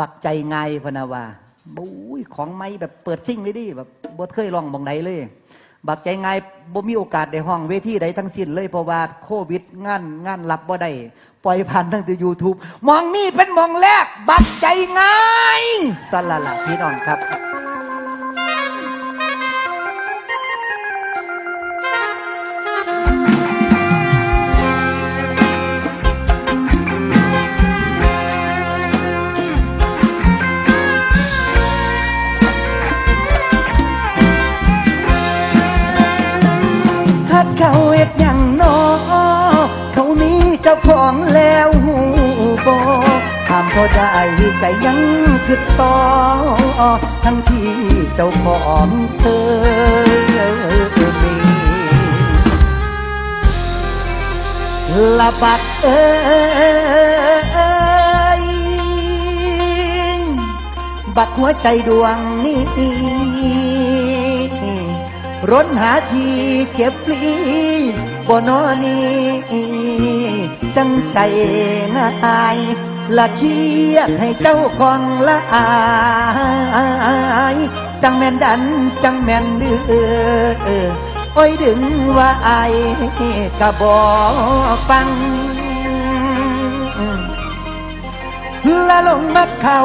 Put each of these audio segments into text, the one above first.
บักใจไงพนาวาบุ้ยของไม่แบบเปิดซิ่งเลยดิแบบบ่เคยลองมองไหนเลย บักใจไงบ่มีโอกาสได้ห้องเวทีใดทั้งสิ้นเลยเพราะว่าโควิดงานงานรับบ่ได้ปล่อยผ่านทั้งแต่ยูทูบมองนี่เป็นมองแรก บักใจไงสละละพี่น้องครับ เขาเอ็ดอย่างนอเขามีเจ้าของแล้วหูบอห้ามเขาได้ใจยังคือต่อทั้งที่เจ้าของเธอมีละบักเอ้ยบักหัวใจดวงนี้ ร้นหาทีเก็บปลีบ่นอนี้จังใจง่ายละเคียดให้เจ้าของละอายจังแม่นดันจังแม่นเดือโอ้ยดึงว่าอายกะบอกฟังละลงมาเขา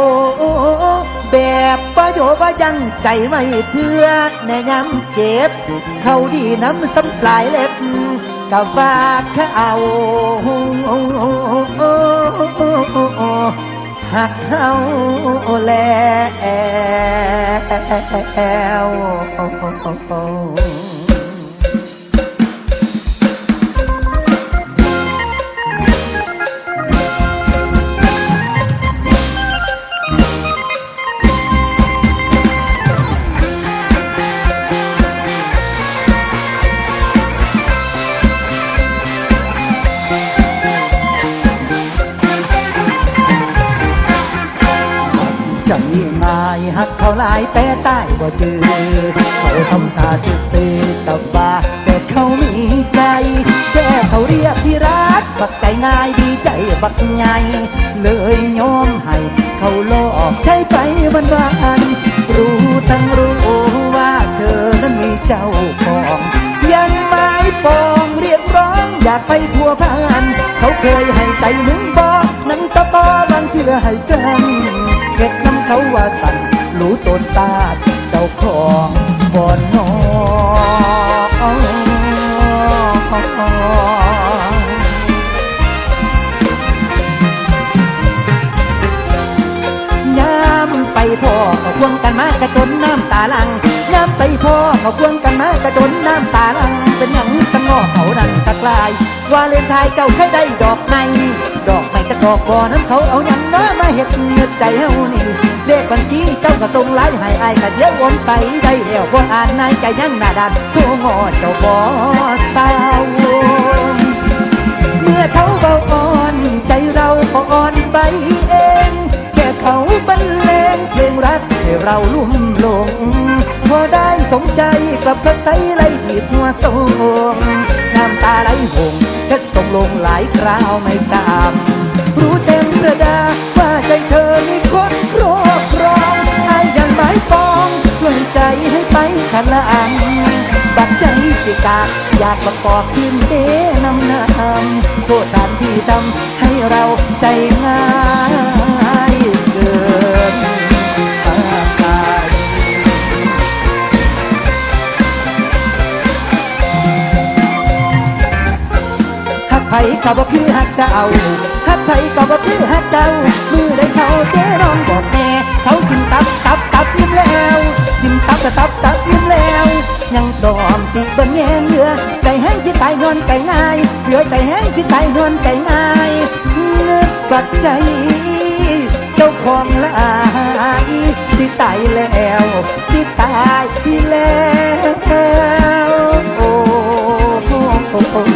แบบประโยชน์ว่ายังใจไว้เพื่อในยามเจ็บ เขาดีน้ำสำปลายเล็บกับว่าเขาหักเขาแล้ว ใจง่ายหักเขาลายแปรใต้บ่จือเขาทำท่าจืดตือกับว่าแต่เขามีใจแค่เขาเรียกที่รักบักใจง่ายดีใจบักใหญ่เลยยอมให้เขาหลอกใช้ไปวันวานรู้ทั้งรู้ว่าเธอนั้นมีเจ้าของยังไม้ปองเรียกร้องอยากไปพัวพันเขาเคยให้ใจมึงบอกนังตะปอบางทีเลือให้เกัน นตาเจ้าของบ่อนอยามไปพ่อเขาควงกันมากระจนน้ำตาลังยามไปพ่อเขาควงกันมากระจนน้ำตาลัง เป็นหยังสงงอเขาดันตะกลาย ว่าเลนไทายเจ้าเคยได้ดอกไม้ดอกไม้กระดอกบ่อนั้นเขาเอาหยังน้อมาเฮ็ดเงือใจเฮานี่ เลขบัญชีเจ้าก็ตรงไลายให้อายก็เดี๋ยวโอนไปได้แล้วบ่อ่านนายใจยังหน้าด้านโทรงอเจ้าบ่สาวเมื่อเขาเบาอ่อนใจเราก็อ่อนไปเองแค่เขาบรรเลงเพลงรักให้เราลุ่มหลงพอได้สมใจกลับกระใสไหลหีดหัวทรงน้ำตาไหลหงแค่ส่งลงหลายคราวไม่ตาม รู้เต็มระดาว่าใจเธอมีคนครอบครองายยังหมายปองช่วยใจให้ไปขลังบักใจสิกากอยากประกอบทีมเดนำนำโทษฐานที่ทำให้เราใจง่ายเกินไปหักไผก็บ่คือหักเจ้าหักไผก็บ่คือหักเจ้ามือได้เขาเจ๊ร้องบอกแน่เขากิน ตับตับยิ้มแล้วยิ้มตับตับตับยิ้มแล้วยังดอมสิบนแยงเรือไก่แห้งสิตายนอนไก่นายเรือไก่แห้งสิตายนอนไก่นายนึกปัดใจ เจ้าของลายสิตายแล้วสิตายที่แล้วโอ้โห